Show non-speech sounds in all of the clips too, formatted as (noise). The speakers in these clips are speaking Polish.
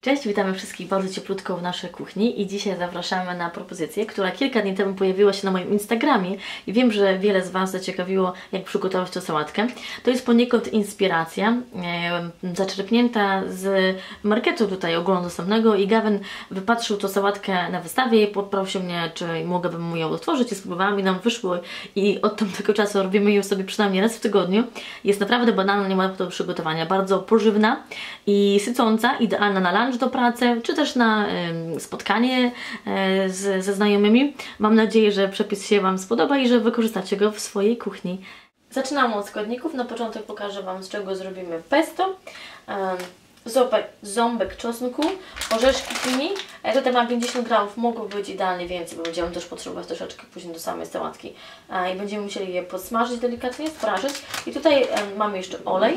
Cześć, witamy wszystkich bardzo cieplutko w naszej kuchni i dzisiaj zapraszamy na propozycję, która kilka dni temu pojawiła się na moim Instagramie i wiem, że wiele z Was zaciekawiło, jak przygotować tę sałatkę. To jest poniekąd inspiracja, e, zaczerpnięta z marketu tutaj ogólnodostępnego i Gavin wypatrzył tę sałatkę na wystawie i poprosił mnie, czy mogłabym mu ją otworzyć i spróbowałam i nam wyszło i od tamtego czasu robimy ją sobie przynajmniej raz w tygodniu. Jest naprawdę banalna, nie ma do przygotowania, bardzo pożywna i sycąca, idealna na lunch do pracy, czy też na spotkanie e, z, ze znajomymi. Mam nadzieję, że przepis się Wam spodoba i że wykorzystacie go w swojej kuchni. Zaczynamy od składników. Na początek pokażę Wam, z czego zrobimy pesto. Ząbek, czosnku, orzeszki pini. E, Tutaj mam 50 gramów, mogłoby być idealnie więcej, bo będziemy też potrzebować troszeczkę później do samej sałatki. E, I będziemy musieli je podsmażyć delikatnie, sprażyć. I tutaj mamy jeszcze olej.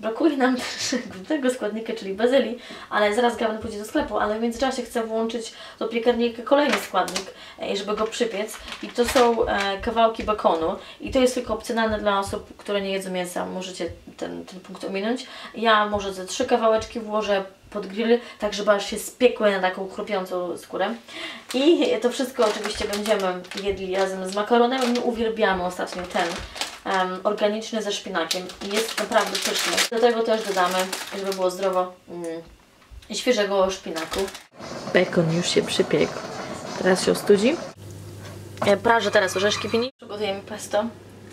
Brakuje nam też głównego składnika, czyli bazylii, ale zaraz Gavin pójdzie do sklepu, ale w międzyczasie chcę włączyć do piekarnika kolejny składnik, e, żeby go przypiec i to są e, kawałki bakonu i to jest tylko opcjonalne dla osób, które nie jedzą mięsa, możecie ten, ten punkt ominąć. Ja może ze trzy kawałeczki włożę pod grill, tak żeby aż się spiekły na taką chrupiącą skórę. I to wszystko oczywiście będziemy jedli razem z makaronem. My uwielbiamy ostatnio ten em, organiczny ze szpinakiem i jest naprawdę pyszny. Do tego też dodamy, żeby było zdrowo, mm, świeżego szpinaku. Bekon już się przypiekł. Teraz się ostudzi. Prażę teraz orzeszki pini. Przygotujemy pesto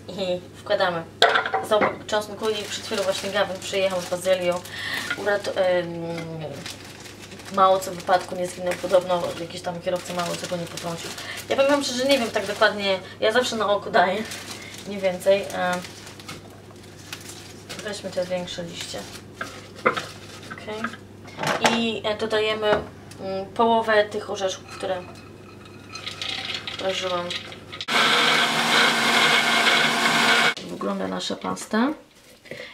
i wkładamy ząbek czosnku i przed chwilą właśnie Gawin przyjechał z bazylią. Urat- em, mało co wypadku nie zginął, podobno jakiś tam kierowca mało co go nie potrącił. Ja powiem szczerze, nie wiem tak dokładnie, ja zawsze na oko daję, nie więcej. E, Weźmy te większe liście. Okay. I e, dodajemy mm, połowę tych orzeszków, które prażyłam. Wygląda nasza pasta.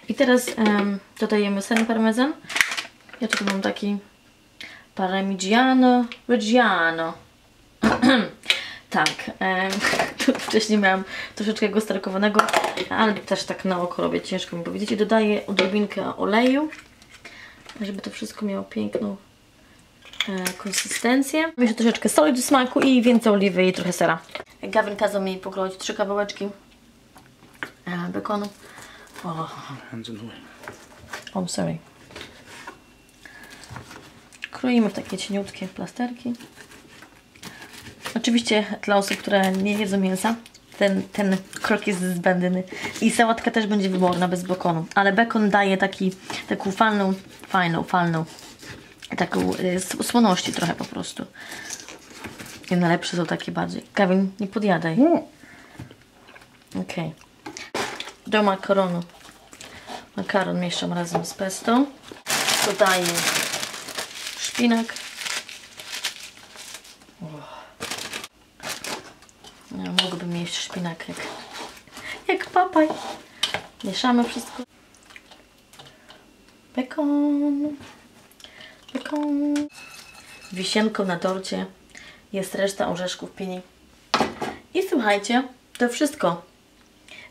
I teraz em, dodajemy ser parmezan. Ja tutaj mam taki Parmigiano Reggiano. (clears throat) tak, tu (laughs) wcześniej miałam troszeczkę go starkowanego, ale też tak na oko robię, ciężko mi powiedzieć. I dodaję odrobinkę oleju, żeby to wszystko miało piękną e, konsystencję. Jeszcze troszeczkę soli do smaku i więcej oliwy i trochę sera. Gavin kazał mi pokroić trzy kawałeczki e, bekonu. O, Hands in the way. I'm sorry. Kroimy w takie cieniutkie plasterki. Oczywiście dla osób, które nie jedzą mięsa, ten, ten krok jest zbędny. I sałatka też będzie wyborna bez bekonu. Ale bekon daje taki, taką falną, fajną, falną, taką y, słoności trochę po prostu. I najlepsze są takie bardziej. Gavin, nie podjadaj. Okej. Do makaronu. Makaron mieszam razem z pesto. Dodaję szpinak. Ja mogłabym mieć szpinak jak, jak papaj. Mieszamy wszystko. Bekon. Bekon. Wisienką na torcie jest reszta orzeszków pini. I słuchajcie, to wszystko.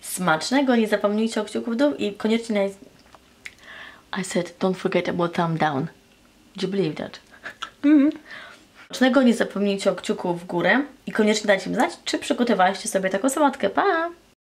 Smacznego, nie zapomnijcie o kciuku w dół i koniecznie. I said, don't forget about thumb down. Do you believe that? (laughs) Smacznego, nie zapomnijcie o kciuku w górę i koniecznie dajcie mi znać, czy przygotowaliście sobie taką sałatkę. Pa!